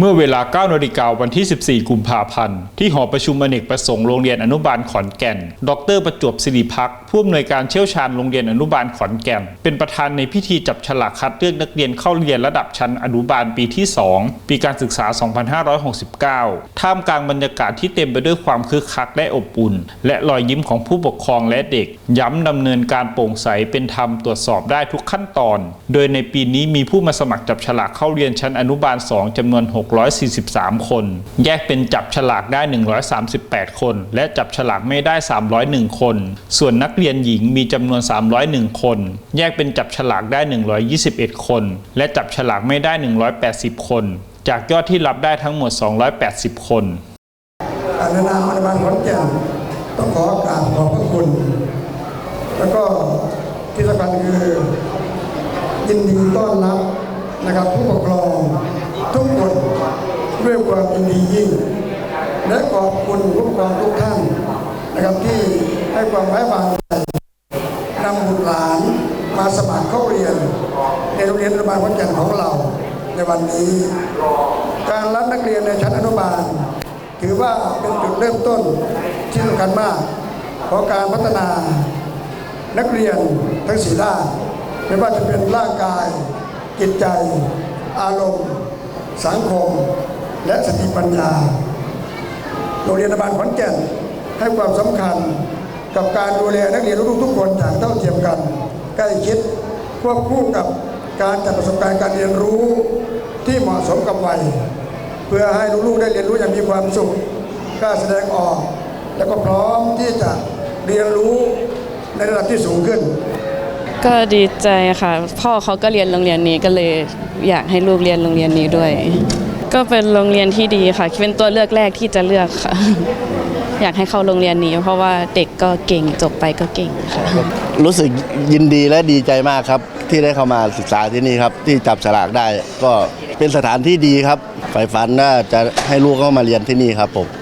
เมื่อเวลา9นาฬิกาวันที่ 14 กุมภาพันธ์ ที่หอประชุมอเนกประสงค์โรงเรียนอนุบาลขอนแก่น ดรประจวบศิริพักผู้อำนวยการเชี่ยวชาญโรงเรียนอนุบาลขอนแก่น เป็นประธานในพิธีจับฉลากคัดเลือกนักเรียนเข้าเรียนระดับชั้นอนุบาลปีที่ 2 ปีการศึกษา 2569 ท่ามกลางบรรยากาศที่เต็มไปด้วยความคึกคักและอบอุ่น และรอยยิ้มของผู้ปกครองและเด็ก ย้ำดำเนินการโปร่งใสเป็นธรรมตรวจสอบได้ทุกขั้นตอน โดยในปีนี้มีผู้มาสมัครจับฉลากเข้าเรียนชั้นอนุบาล 2จำนวน 6 643 คน แยกเป็นจับฉลากได้ 138 คน และจับฉลากไม่ได้ 301 คน ส่วนนักเรียนหญิงมีจำนวน 301 คน แยกเป็นจับฉลากได้ 121 คน และจับฉลากไม่ได้ 180 คน จากยอดที่รับได้ทั้งหมด 280 คนในนามอนุบาลขอนแก่นต้องขอกราบขอบพระคุณ แล้วก็ที่สำคัญคือยินดีต้อนรับนะครับผู้ปกครองทุกคนด้วยความยินดียิ่ง และขอบคุณผู้ปกครองทุกท่านนะครับที่ให้ความไว้วางใจนำบุตรหลานมาสมัครเข้าเรียนในโรงเรียนอนุบาลขอนแก่นของเราในวันนี้ การรับนักเรียนในชั้นอนุบาล ถือว่าเป็นจุดเริ่มต้นที่สำคัญมากของการพัฒนานักเรียนทั้งสีด้านไม่ว่าจะเป็นร่างกาย จิตใจ อารมณ์ สังคม และสติปัญญา โรงเรียนบาลขอนแก่นให้ความสำคัญกับการดูแลนักเรียนลูกทุกคนอย่างเท่าเทียมกัน ใกล้ชิดควบคู่กับการจัดประสบการณ์การเรียนรู้ที่เหมาะสมกับวัยเพื่อให้ลูกๆได้เรียนรู้อย่างมีความสุขกล้าแสดงออก แล้วก็พร้อมที่จะเรียนรู้ในระดับที่สูงขึ้น ก็ดีใจค่ะ พ่อเขาก็เรียนโรงเรียนนี้ก็เลยอยากให้ลูกเรียนโรงเรียนนี้ด้วย ก็เป็นโรงเรียนที่ดีค่ะเป็นตัวเลือกแรกที่จะเลือกค่ะ อยากให้เข้าโรงเรียนนี้ เพราะว่าเด็กก็เก่งจบไปก็เก่งค่ะ รู้สึกยินดีและดีใจมากครับ ที่ได้เข้ามาศึกษาที่นี่ครับ ที่จับฉลากได้ก็เป็นสถานที่ดีครับใฝ่ฝันน่าจะให้ลูกเข้ามาเรียนที่นี่ครับผม